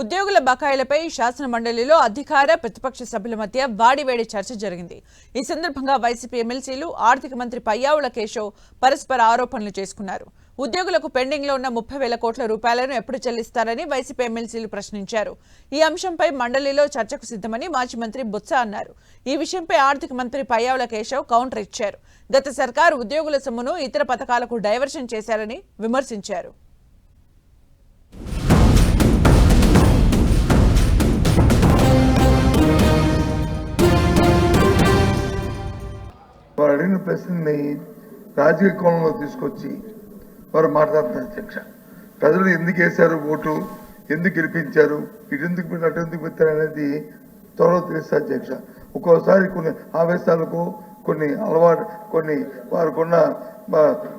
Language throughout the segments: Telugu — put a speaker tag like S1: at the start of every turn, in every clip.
S1: ఉద్యోగుల బకాయిలపై శాసన మండలిలో అధికార ప్రతిపక్ష సభ్యుల మధ్య వాడివేడి చర్చ జరిగింది. ఈ సందర్భంగా వైసీపీ ఎమ్మెల్సీలు ఆర్థిక మంత్రి పయ్యావుల కేశవ్ పరస్పర ఆరోపణలు చేసుకున్నారు. ఉద్యోగులకు పెండింగ్లో ఉన్న ముప్పై వేల కోట్ల రూపాయలను ఎప్పుడు చెల్లిస్తారని వైసీపీ ఎమ్మెల్సీలు ప్రశ్నించారు. ఈ అంశంపై మండలిలో చర్చకు సిద్ధమని మాజీ మంత్రి బొత్స అన్నారు. ఈ విషయంపై ఆర్థిక మంత్రి పయ్యావుల కేశవ్ కౌంటర్ ఇచ్చారు. గత సర్కారు ఉద్యోగుల సొమ్మును ఇతర పథకాలకు డైవర్షన్ చేశారని విమర్శించారు.
S2: అడిగిన ప్రశ్నని రాజకీయ కోణంలో తీసుకొచ్చి వారు మాట్లాడుతున్నారు అధ్యక్ష ప్రజలు ఎందుకు వేశారు ఓటు? ఎందుకు గెలిపించారు? ఇటు ఎందుకు పెట్టారు? అటు ఎందుకు పెట్టారు అనేది త్వరలో తెలుసు అధ్యక్ష ఒక్కోసారి కొన్ని ఆవేశాలకు కొన్ని అలవాటు కొన్ని వారికున్న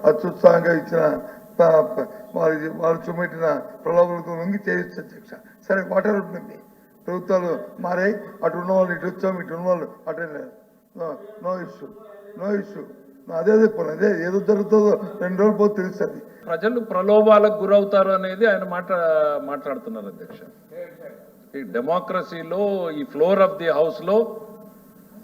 S2: అత్యుత్సాహంగా ఇచ్చిన వారి వారు చూపెట్టిన ప్రలోభాలకు వంగి చేయొచ్చు అధ్యక్ష సరే వాటర్ ఉంటుంది. ప్రభుత్వాలు మారాయి. అటు ఉన్న వాళ్ళు ఇటు వచ్చాం ఇటు ఉన్న వాళ్ళు అటు వెళ్ళారు నో ఇష్యూ. No issue. అదే చెప్పాను అదే ఏదో జరుగుతుందో రెండు రోజులు పోతే తెలుస్తుంది.
S3: ప్రజలు ప్రలోభాలకు గురవుతారు అనేది ఆయన మాట మాట్లాడుతున్నారు అధ్యక్ష. ఈ డెమోక్రసీలో ఈ ఫ్లోర్ ఆఫ్ ది హౌస్లో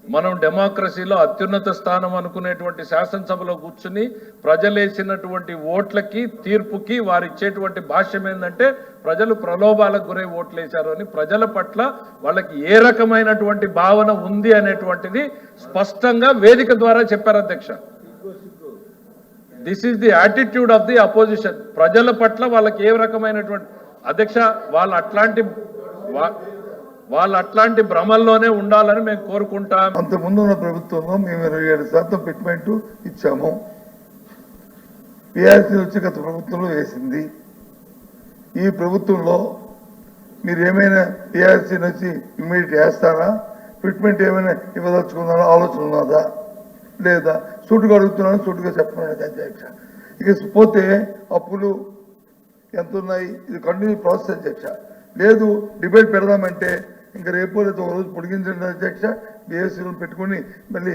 S3: మనం డెమోక్రసీలో అత్యున్నత స్థానం అనుకునేటువంటి శాసనసభలో కూర్చుని ప్రజలేసినటువంటి ఓట్లకి తీర్పుకి వారు ఇచ్చేటువంటి భాష్యం ఏంటంటే ప్రజలు ప్రలోభాలకు గురై ఓట్లేశారు అని ప్రజల పట్ల వాళ్ళకి ఏ రకమైనటువంటి భావన ఉంది అనేటువంటిది స్పష్టంగా వేదిక ద్వారా చెప్పారు అధ్యక్ష. This is the attitude of the opposition ప్రజల పట్ల వాళ్ళకి ఏ రకమైనటువంటి అధ్యక్ష వాళ్ళు అట్లాంటి వా- వాళ్ళు అట్లాంటి భ్రమల్లోనే ఉండాలని మేము కోరుకుంటాం.
S2: అంత ముందున్న ప్రభుత్వంలో మేము ఇరవై ఏడు శాతం పెట్టుమెంట్ ఇచ్చాము. పిఆర్సీ వచ్చి గత ప్రభుత్వంలో వేసింది. ఈ ప్రభుత్వంలో మీరు ఏమైనా పిఆర్సీ నుంచి ఇమ్మీడియట్ వేస్తారా? ఫిట్మెంట్ ఏమైనా ఇవ్వదలుచుకున్నారా? ఆలోచన ఉన్నదా? లేదా సూటుగా అడుగుతున్నాను సూటుగా చెప్పమని అధ్యక్ష. ఇక పోతే అప్పులు ఎంత ఉన్నాయి ఇది కంటిన్యూ ప్రాసెస్ అధ్యక్ష. లేదు డిబేట్ పెడదామంటే ఇంకా రేపు లేదా ఒక రోజు పొడిగించండి అధ్యక్ష. బిఎస్సీలో పెట్టుకుని మళ్ళీ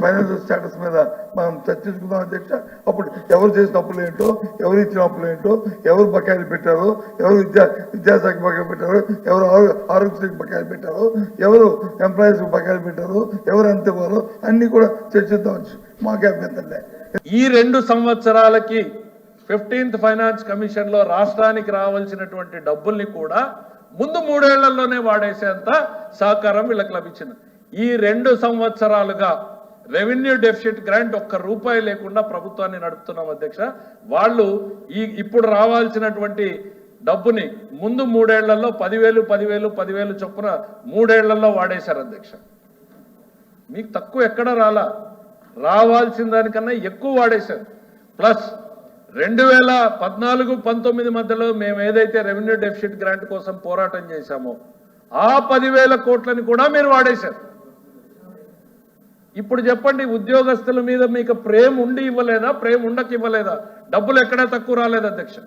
S2: ఫైనాన్షియల్ స్టేటస్ మీద మనం చర్చించుకుందాం అధ్యక్ష. అప్పుడు ఎవరు చేసిన అప్పులు ఏంటో ఎవరు ఇచ్చిన అప్పులు ఏంటో ఎవరు బకాయిలు పెట్టారో ఎవరు విద్యా విద్యాశాఖ బకాయిలు పెట్టారో ఎవరు ఆరో- ఆరోగ్యశ్రీకి బకాయిలు పెట్టారో ఎవరు ఎంప్లాయీస్ బకాయిలు పెట్టారో ఎవరు ఎంత ఇవ్వాలో అన్నీ కూడా చర్చిద్దాం మాకే అభ్యంతరం
S3: ఈ రెండు సంవత్సరాలకి ఫిఫ్టీన్త్ ఫైనాన్స్ కమిషన్లో రాష్ట్రానికి రావాల్సినటువంటి డబ్బుల్ని కూడా ముందు మూడేళ్ళలోనే వాడేసేంత సహకారం వీళ్ళకి లభించింది. ఈ రెండు సంవత్సరాలుగా రెవెన్యూ డెఫిసిట్ గ్రాంట్ ఒక్క రూపాయి లేకుండా ప్రభుత్వాన్ని నడుపుతున్నాం అధ్యక్ష. వాళ్ళు ఈ ఇప్పుడు రావాల్సినటువంటి డబ్బుని ముందు మూడేళ్ళలో పదివేలు పదివేలు పదివేలు చొప్పున మూడేళ్ళలో వాడేశారు అధ్యక్ష. మీకు తక్కువ ఎక్కడ రాలా? రావాల్సిన దానికన్నా ఎక్కువ వాడేశారు. ప్లస్ రెండు వేల పద్నాలుగు పంతొమ్మిది మధ్యలో మేము ఏదైతే రెవెన్యూ డెఫిసిట్ గ్రాంట్ కోసం పోరాటం చేశామో ఆ పదివేల కోట్లని కూడా మీరు వాడేశారు. ఇప్పుడు చెప్పండి ఉద్యోగస్తుల మీద మీకు ప్రేమ ఉండి ఇవ్వలేదా? ప్రేమ ఉండక ఇవ్వలేదా? డబ్బులు ఎక్కడా తక్కువ రాలేదు అధ్యక్ష.